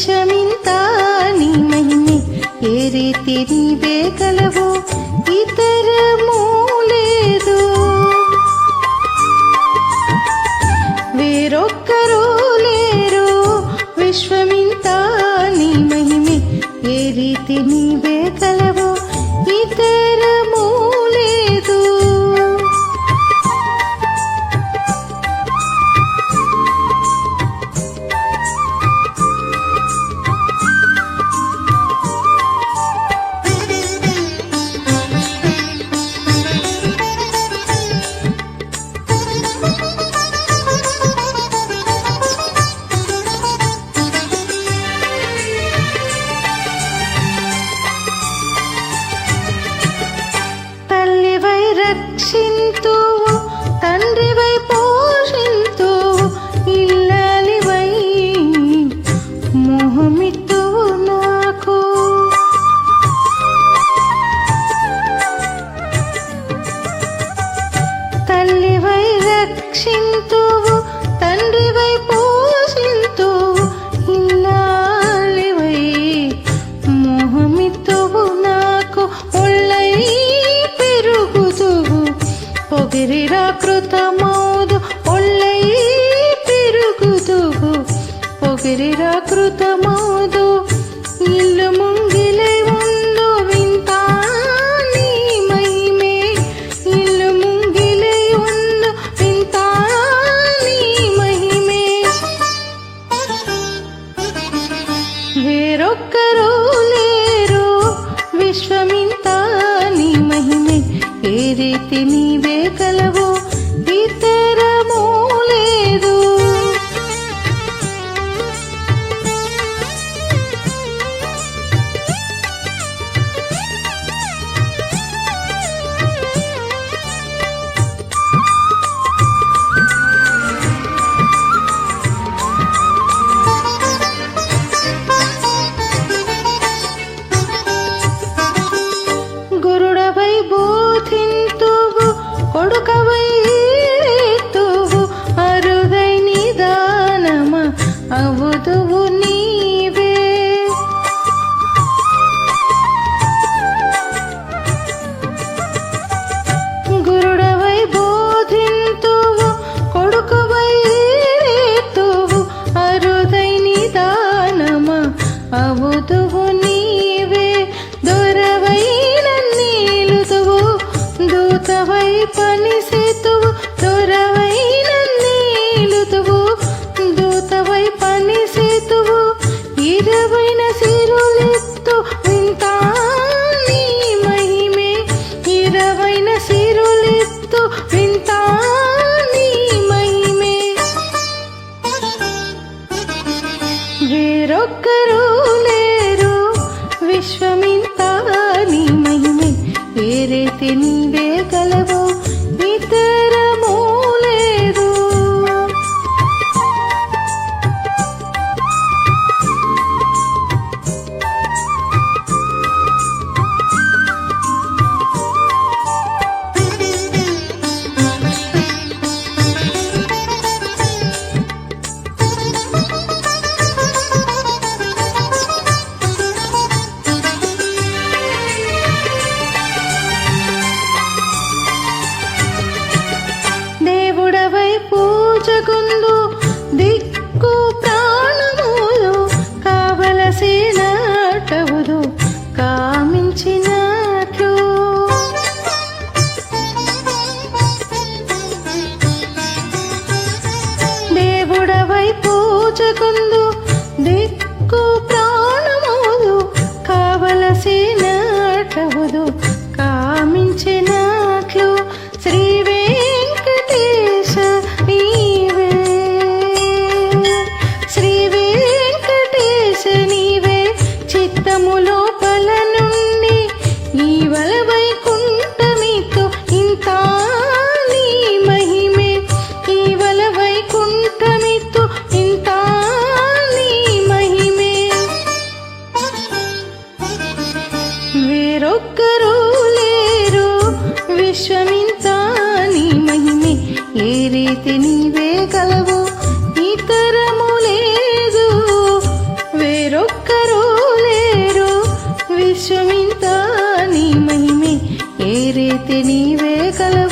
ದೇಶಮಿಂತ ನಿನ್ನೆ ಏ ರೀತಿ ನೀವೇ ಕಲವು ಇತರ ಮೂಲೇದು వేరొక్కరూ లేరు. విశ్వమింత నీ మహిమే ఏ రీతి నీవే తండ్రివై పోషింతు ఇల్లాలివై మోహమిత్తువు నాకు ఒళ్ళై పెరుగుతువు. పొగిరిరా కృతమౌదు ఒళ్ళై పెరుగుతువు. పొగిరిరా కృతమౌదు ఇల్లు ఏ రీతి పని సేతువు దొరవైన నీలుతువు దూతవై పనిసేతువు ఇరవైన సిరులెత్తు వింతా నీ మహిమే. ఇరవైన సిరులెత్తు వింతా నీ మహిమే. వేరొక్కరు లేరు విశ్వమింత నీ మహిమే. వేరే తిందే శక్తి నీవే కలవు ఇతరము లేదు. వేరొక్కరు లేరు. విశ్వమింత నీ మహిమే ఏ రీతి నీవే కలవు